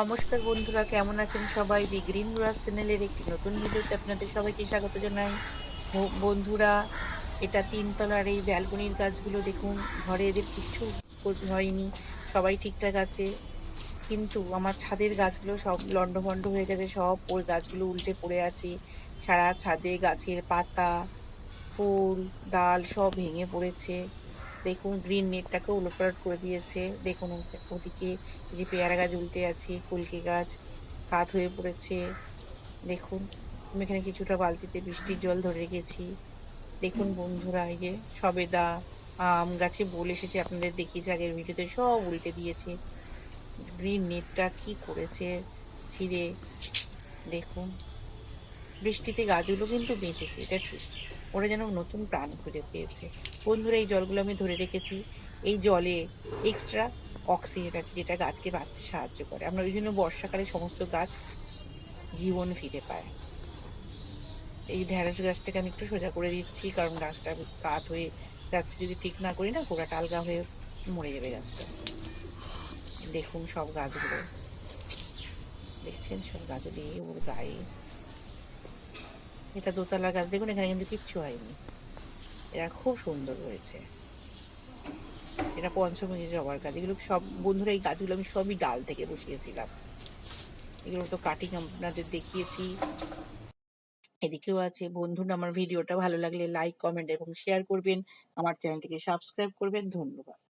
নমস্কার বন্ধুরা, কেমন আছেন সবাই? দি গ্রিন গ্রাস চ্যানেলের একটি নতুন ভিডিওতে আপনাদের সবাইকে স্বাগত জানাই। বন্ধুরা, এটা তিনতলার এই ব্যালকনির গাছগুলো দেখুন। ঘরে এদের কিচ্ছু হয়নি, সবাই ঠিকঠাক আছে। কিন্তু আমার ছাদের গাছগুলো সব লণ্ডভণ্ড হয়ে গেছে, সব ওই গাছগুলো উল্টে পড়ে আছে। সারা ছাদে গাছের পাতা, ফুল, ডাল সব ভেঙে পড়েছে। দেখুন গ্রিন নেটটাকে উলটপালট করে দিয়েছে। দেখুন ওদিকে- যে পেয়ারা গাছ উল্টে আছে, কলকে গাছ, কাত হয়ে পড়েছে। দেখুন, আমি এখানে কিছুটা বালতিতে বৃষ্টির জল ধরে রেখেছি। দেখুন বন্ধুরা, এই যে সবেদা, আম গাছে বলে এসেছে, আপনাদের দেখিয়েছি আগের ভিডিওতে সব উল্টে দিয়েছে। গ্রিন নেটটা কি করেছে? ছিঁড়ে, দেখুন। বৃষ্টিতে গাছগুলো কিন্তু বেঁচেছে, এটা ঠিক। ওরা যেন নতুন প্রাণ খুঁজে পেয়েছে। বন্ধুরা, এই জলগুলো আমি ধরে রেখেছি। এই জলে এক্সট্রা অক্সিজেন আছে যেটা গাছকে বাঁচতে সাহায্য করে। আমরা ওই জন্য বর্ষাকালে সমস্ত গাছ জীবন ফিরে পায়। এই ঢ্যাঁড়স গাছটাকে আমি একটু সোজা করে দিচ্ছি, কারণ গাছটা কাত হয়ে যাচ্ছে। যদি ঠিক না করি না, গোড়াটা টালগা হয়ে মরে যাবে গাছটা। দেখুন সব গাছগুলো। দেখছেন সব গাছগুলি? ওর গায়ে এটা দোতলা গাছ, দেখুন এখানে কিন্তু কিচ্ছু হয়নি। এরা খুব সুন্দর হয়েছে। এটা পঞ্চমী জবার গাছ। এগুলো সব, বন্ধুরা, এই গাছগুলো আমি সবই ডাল থেকে বসিয়েছিলাম। এগুলো তো কাটিং আপনাদের দেখিয়েছি। এদিকেও আছে। বন্ধুরা, আমার ভিডিওটা ভালো লাগলে লাইক কমেন্ট এবং শেয়ার করবেন। আমার চ্যানেলটিকে সাবস্ক্রাইব করবেন। ধন্যবাদ।